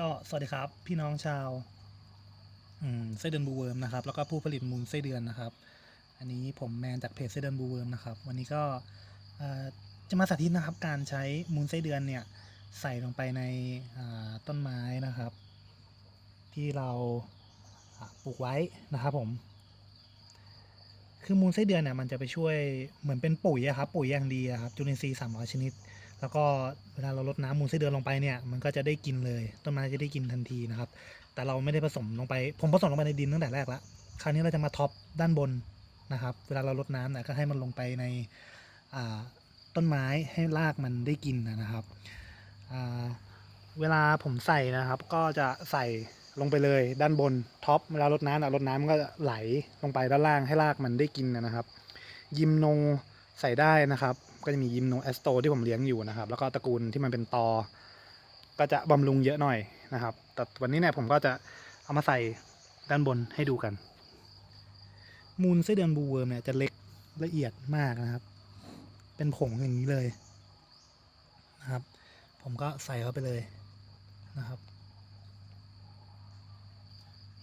ก็สวัสดีครับ พี่น้องชาวไส้เดือนบูเวิร์มนะครับ แล้วก็ผู้ผลิตมูลไส้เดือนนะครับ อันนี้ผมแมนจากเพจไส้เดือนบูเวิร์มนะครับ วันนี้ก็จะมาสาธิตนะครับ การใช้มูลไส้เดือนเนี่ยใส่ลงไปในต้นไม้นะครับ ที่เราปลูกไว้นะครับผม คือมูลไส้เดือนเนี่ยมันจะไปช่วยเหมือนเป็นปุ๋ยอะครับปุ๋ยอย่างดีอะครับจุลินทรีย์300ชนิด แล้วก็เวลาเราลดน้ำมูลไส้เดือนลงไปเนี่ยมันก็จะได้กินเลยต้นไม้จะได้กินทันทีนะครับ แต่เราไม่ได้ผสมลงไป ผมผสมลงไปในดินตั้งแต่แรกล้วคราวนี้เราจะมาท็อปด้านบนนะครับ เวลาเราลดน้ำเนี่ยก็ให้มันลงไปในต้นไม้ให้รากมันได้กินนะครับเวลาผมใส่นะครับ ก็จะใส่ลงไปเลยด้านบนท็อปเวลาลดน้ำอะลดน้ำมันก็ไหลลงไปด้านล่างให้รากมันได้กินนะครับ ยิมโนใส่ได้นะครับ ก็จะมียิมโนแอสโตที่ผมเลี้ยงอยู่นะครับ แล้วก็ตระกูลที่มันเป็นตอ ก็จะบำรุงเยอะหน่อยนะครับ แต่วันนี้เนี่ยผมก็จะเอามาใส่ด้านบนให้ดูกัน มูลไส้เดือนบูเวิร์มเนี่ยจะเล็กละเอียดมากนะครับ เป็นผงอย่างนี้เลยนะครับ ผมก็ใส่เข้าไปเลยนะครับ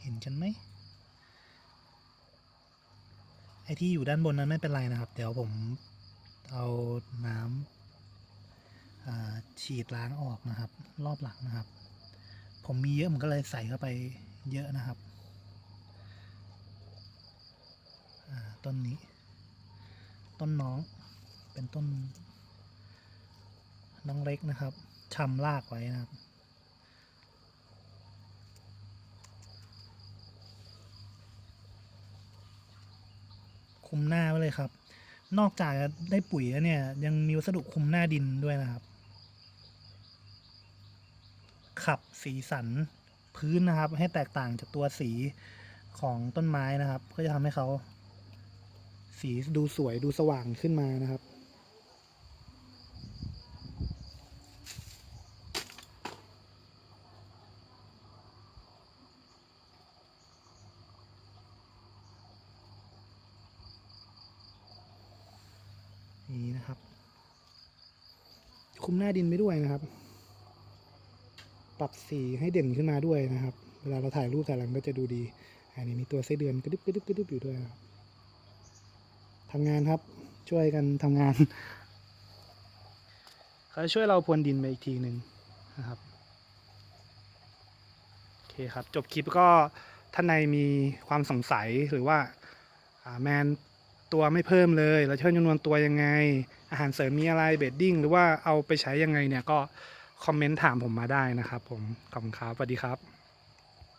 เห็นกันไหมไอที่อยู่ด้านบนนั้นไม่เป็นไรนะครับ เดี๋ยวผม เอาน้ำฉีดล้างออกนะครับ รอบหลังนะครับ ผมมีเยอะผมก็เลยใส่เข้าไปเยอะนะครับต้นนี้ ต้นน้องเป็นต้น น้องเล็กนะครับชำรากไว้นะครับคุมหน้าไว้เลยครับ นอกจากได้ปุ๋ยแล้วเนี่ย ยังมีวัสดุคุมหน้าดินด้วยนะครับ ขับสีสันพื้นนะครับ ให้แตกต่างจากตัวสีของต้นไม้นะครับ ก็จะทำให้เขา สีดูสวยดูสว่างขึ้นมานะครับ นี่นะครับ คุมหน้าดินไปด้วยนะครับ ปรับสีให้เด่นขึ้นมาด้วยนะครับ เวลาเราถ่ายรูปถ่ายอะไรมันก็จะดูดี อันนี้มีตัวไส้เดือนกระดึบกระดึบกระดึบอยู่ด้วยครับทำงานครับ ช่วยกันทำงานเขาจะช่วยเราพรวนดินไปอีกทีหนึ่งนะครับโอเคครับ จบคลิปก็ท่านในมีความสงสัยหรือว่าแมน ตัวไม่เพิ่มเลยเราเพิ่มจำนวนตัวยังไง อาหารเสริมมีอะไรเบดดิ้งหรือว่าเอาไปใช้ยังไงเนี่ยก็คอมเมนต์ถามผมมาได้นะครับผมขอบคุณครับสวัสดีครับ